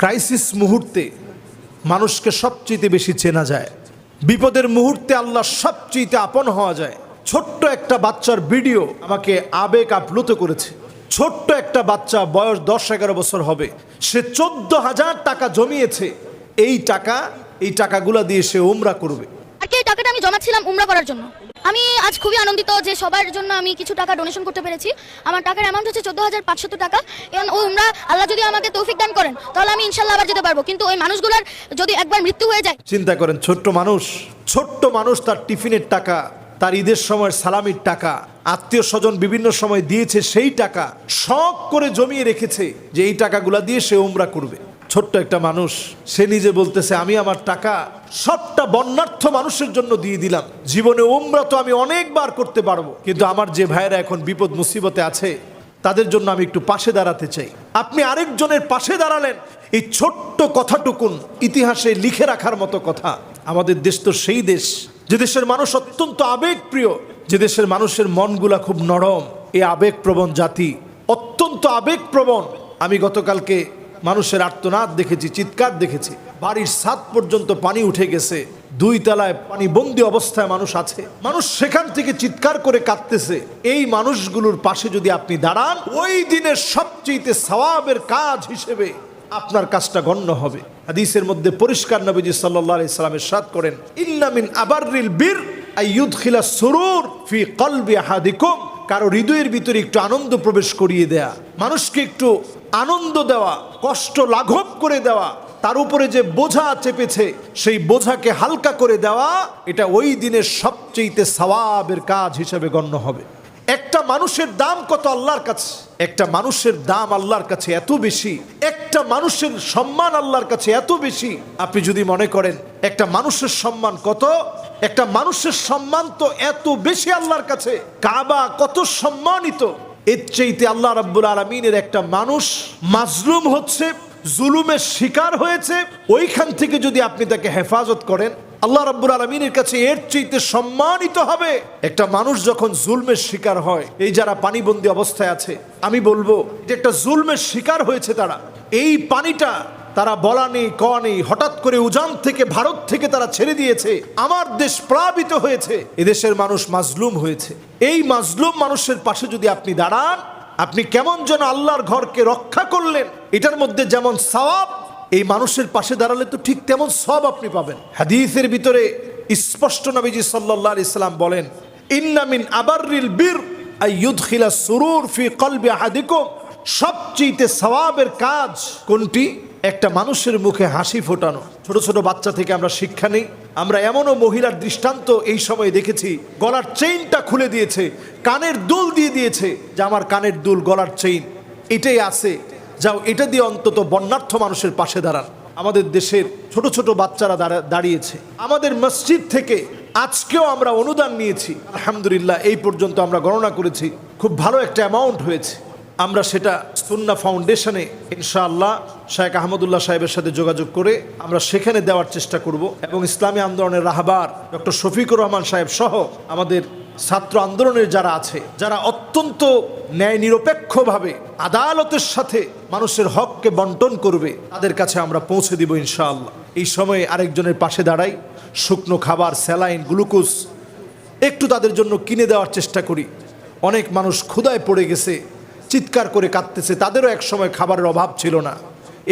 Crisis মুহূর্তে মানুষকে সবচেয়ে বেশি চেনা যায়। বিপদের মুহূর্তে আল্লাহ সবচেয়ে আপন হওয়া যায়। ছোট্ট একটা বাচ্চার ভিডিও আমাকে আবেগ আপ্লুত করেছে। ছোট্ট একটা বাচ্চা বয়স দশ এগারো বছর হবে। সে চোদ্দ হাজার টাকা জমিয়েছে। এই টাকা, এই টাকাগুলা দিয়ে সে উমরা করবে। আর কি টাকাটা আমি জমাচ্ছিলাম উমরা করার জন্য? আমি আজ খুবই আনন্দিত যে সবার জন্য আমি কিছু টাকা ডোনেশন করতে পেরেছি। আমার টাকার অ্যামাউন্ট হচ্ছে চোদ্দ হাজার পাঁচশত টাকা। এবং ও উমরা আল্লাহ যদি আমাকে তৌফিক দান করেন, তাহলে আমি ইনশাল্লাহ আবার যেতে পারব। কিন্তু ওই মানুষগুলোর যদি একবার মৃত্যু হয়ে যায় চিন্তা করেন, ছোট্ট মানুষ ছোট্ট মানুষ তার টিফিনের টাকা, তার ঈদের সময় সালামির টাকা, আত্মীয় স্বজন বিভিন্ন সময় দিয়েছে সেই টাকা, শখ করে জমিয়ে রেখেছে যে এই টাকাগুলা দিয়ে সে উমরা করবে। ছোট্ট একটা মানুষ, সে নিজে বলতেছে, আমি আমার টাকা সবটা বন্যার্থ মানুষের জন্য দিয়ে দিলাম। জীবনে উমরা তো আমি অনেকবার করতে পারব। কিন্তু আমার যে ভাইয়েরা এখন বিপদ মুসিবতে আছে, তাদের জন্য আমি একটু পাশে দাঁড়াতে চাই। আপনি আরেকজনের পাশে দাঁড়ালেন। এই ছোট্ট কথাটুকুন ইতিহাসে লিখে রাখার মতো কথা। আমাদের দেশ তো সেই দেশ। যে দেশের মানুষ অত্যন্ত আবেগপ্রিয়, যে দেশের মানুষের মনগুলা খুব নরম। এই আবেগপ্রবণ জাতি, অত্যন্ত আবেগপ্রবণ। আমি গতকালকে মানুষের আর্তনাদ দেখেছি, চিৎকার দেখেছি। বাড়ির সাত পর্যন্ত পানি উঠে গেছে। দুই তলায় পানি বন্দি অবস্থায় মানুষ আছে। মানুষ সেখান থেকে চিৎকার করে কাঁদতেছে। এই মানুষগুলোর পাশে যদি আপনি দাঁড়ান, ওই দিনের সবচেয়ে সওয়াবের কাজ হিসেবে আপনার কাজটা গণ্য হবে। হাদিসের মধ্যে পরিষ্কার নবীজি সাল্লাল্লাহু আলাইহি সাল্লামের সাদ করেন ইন্নামিন আবাররিল বীর আইয়ুদখিলা সুরুর ফি কলবি আহাদিকুম। কারও হৃদয়ের ভিতরে একটু আনন্দ প্রবেশ করিয়ে দেয়া। মানুষকে একটু আনন্দ দেওয়া, কষ্ট লাঘব করে দেওয়া, তার উপরে যে বোঝা চেপেছে, সেই বোঝাকে হালকা করে দেওয়া, এটা ওই দিনের সবচেয়ে সওয়াবের কাজ হিসেবে গণ্য হবে। একটা মানুষের দাম কত আল্লাহর কাছে? একটা মানুষের দাম আল্লাহর কাছে এত বেশি, একটা মানুষের সম্মান আল্লাহর কাছে এত বেশি। আপনি যদি মনে করেন, একটা মানুষের সম্মান কত? একটা মানুষের সম্মান তো এত বেশি আল্লাহর কাছে। কাবা কত সম্মানিত? এর চেইতে আল্লাহ রাব্বুল আলমিনের একটা মানুষ মাজলুম হচ্ছে, জুলুমের শিকার হয়েছে, ওইখান থেকে যদি আপনি তাকে হেফাজত করেন, আল্লাহ রাব্বুল আলমিনের কাছে এর চাইতে সম্মানিত হবে। একটা মানুষ যখন জুলমের শিকার হয়, এই যারা পানিবন্দী অবস্থায় আছে, আমি বলব যে একটা জুলমের শিকার হয়েছে তারা। এই পানিটা তারা বলা নেই ক নেই। হঠাৎ করে উজান থেকে ভারত থেকে তারা ছেড়ে দিয়েছে। আমার দেশ প্লাবিত হয়েছে। এদেশের মানুষ মাজলুম হয়েছে। এই মাজলুম মানুষের পাশে যদি আপনি দাঁড়ান, আপনি কেমন যেন আল্লাহর ঘরকে রক্ষা করলেন। এটার মধ্যে যেমন সওয়াব, এই মানুষের পাশে দাঁড়ালে তো ঠিক তেমন সব আপনি পাবেন। হাদিসের ভিতরে স্পষ্ট নবীজি সাল্লাল্লাহু ইসলাম বলেন ইন্নামিন আবাররিল বীর আইয়ুদখিলা সুরুর ফি সবচেয়ে সওয়াবের কাজ কোনটি? একটা মানুষের মুখে হাসি ফোটানো। ছোট ছোট বাচ্চা থেকে আমরা শিক্ষা নেই। আমরা এমনও মহিলার দৃষ্টান্ত এই সময়ে দেখেছি, গলার চেইনটা খুলে দিয়েছে, কানের দুল দিয়ে দিয়েছে, যে আমার কানের দুল, গলার চেইন, এটাই আছে। যাও, এটা দিয়ে অন্তত বন্যার্থ মানুষের পাশে দাঁড়ান। আমাদের দেশের ছোট ছোট বাচ্চারা দাঁড়া- দাঁড়িয়েছে। আমাদের মসজিদ থেকে আজকেও আমরা অনুদান নিয়েছি। আলহামদুলিল্লাহ, এই পর্যন্ত আমরা গণনা করেছি। খুব ভালো একটা অ্যামাউন্ট হয়েছে। আমরা সেটা সুন্না ফাউন্ডেশনে ইনশাআল্লাহ শায়েখ আহমদুল্লাহ সাহেবের সাথে যোগাযোগ করে আমরা সেখানে দেওয়ার চেষ্টা করব এবং ইসলামী আন্দোলনের রাহবার ডক্টর শফিকুর রহমান সাহেব সহ আমাদের ছাত্র আন্দোলনের যারা আছে, যারা অত্যন্ত ন্যায় নিরপেক্ষভাবে আদালতের সাথে মানুষের হককে বন্টন করবে, তাদের কাছে আমরা পৌঁছে দিব ইনশাআল্লাহ। এই সময়ে আরেকজনের পাশে দাঁড়াই, শুকনো খাবার, স্যালাইন, গ্লুকোজ একটু তাদের জন্য কিনে দেওয়ার চেষ্টা করি। অনেক মানুষ ক্ষুদায় পড়ে গেছে চিৎকার করে কাঁদতেছে, তাদেরও এক সময় খাবারের অভাব ছিল না।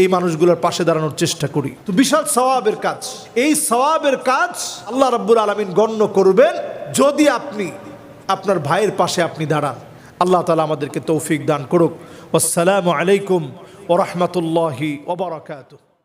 এই মানুষগুলোর পাশে দাঁড়ানোর চেষ্টা করি। তো বিশাল সওয়াবের কাজ। এই সওয়াবের কাজ আল্লাহ রাব্বুল আলমিন গণ্য করবেন যদি আপনি আপনার ভাইয়ের পাশে আপনি দাঁড়ান। আল্লাহ তালা আমাদেরকে তৌফিক দান করুক। আসসালামু আলাইকুম ওরহমতুল্লাহি ওবরাকাতুহ